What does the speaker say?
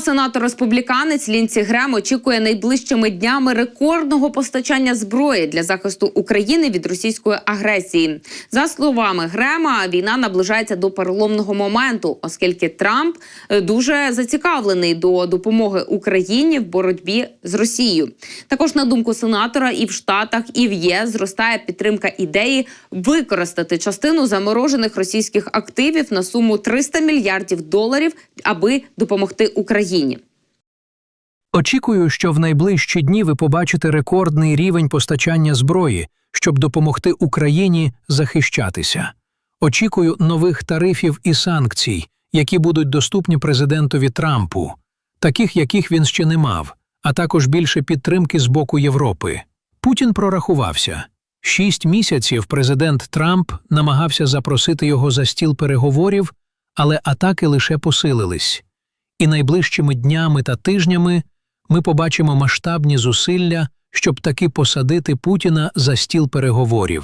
сенатор республіканець Лінці Грем очікує найближчими днями рекордного постачання зброї для захисту України від російської агресії. За словами Грема, війна наближається до переломного моменту, оскільки Трамп е, дуже зацікавлений до допомоги Україні в боротьбі з Росією. Також на думку сенатора, і в Штатах, і в ЄС зростає підтримка ідеї використати частину заморожених російських активів на суму 300 мільярдів доларів, аби допомогти Україні. Очікую, що в найближчі дні ви побачите рекордний рівень постачання зброї, щоб допомогти Україні захищатися. Очікую нових тарифів і санкцій, які будуть доступні президентові Трампу, таких, яких він ще не мав, а також більше підтримки з боку Європи. Путін прорахувався. Шість місяців президент Трамп намагався запросити його за стіл переговорів, але атаки лише посилились. І найближчими днями та тижнями ми побачимо масштабні зусилля, щоб таки посадити Путіна за стіл переговорів.